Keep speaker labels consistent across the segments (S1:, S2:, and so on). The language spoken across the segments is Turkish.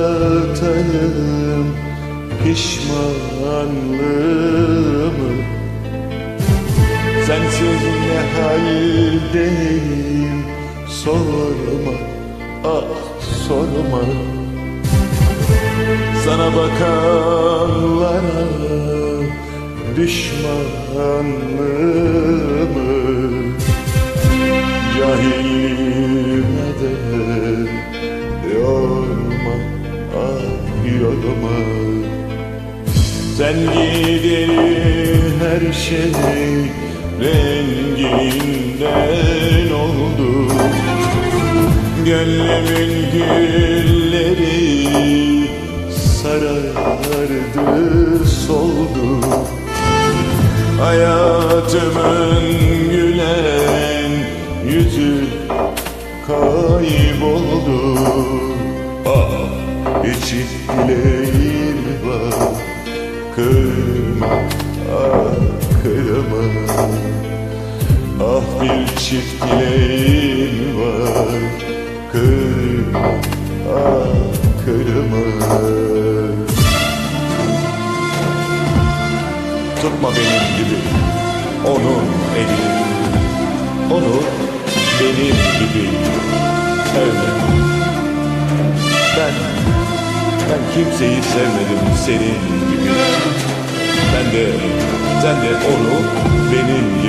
S1: Anlatayım pişmanlığımı. Sensiz ne haldeyim sorma ah sorma. Sana bakanlara düşmanlığımı Cahilliğime yorma Sen gidelim her şey renginden oldu. Gönlümün gülleri sarardı soldu. Hayatımın gülen yüzü kayboldu çift dileğim var Kırma ah kırma. Ah bir çift dileğim var Kırma ah kırma. Tutma benim gibi onun elini Onu benim gibi. Sevme ben kimseyi sevmedim senin gibi. Ben de, sen de onu benim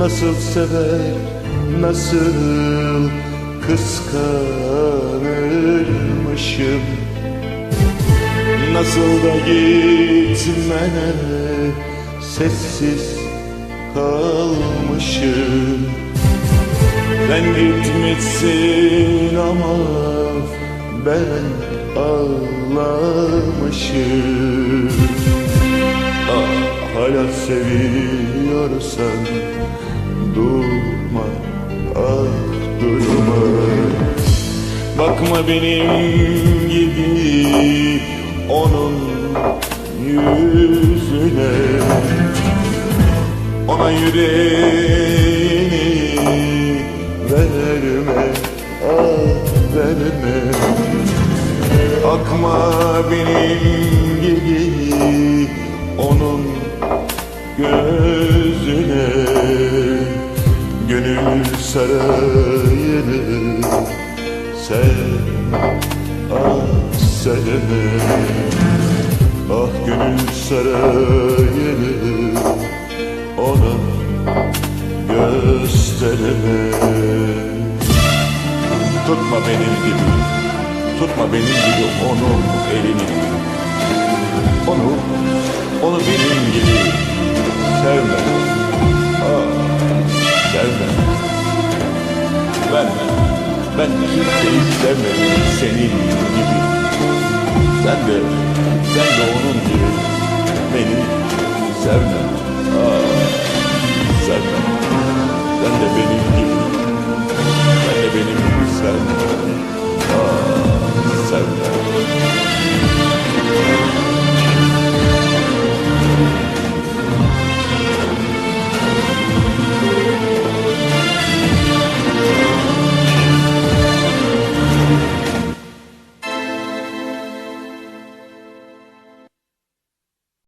S1: Nasıl sever, nasıl kıskanırmışım? Nasıl da gitmene sessiz kalmışım? Sen gitmişsin ama ben ağlamışım hala seviyorsan durma ah durma. Bakma benim gibi onun yüzüne. Ona yüreğini verme ah verme. Akma benim sen ah sevme Ah gönül sarayını ona gösterme Tutma benim gibi Tutma benim gibi onun elini Onu, onu benim gibi sevme Ah, sevme Ben, ben kimseyi sevmedim senin gibi. Sen de, sen de onun gibi beni sevme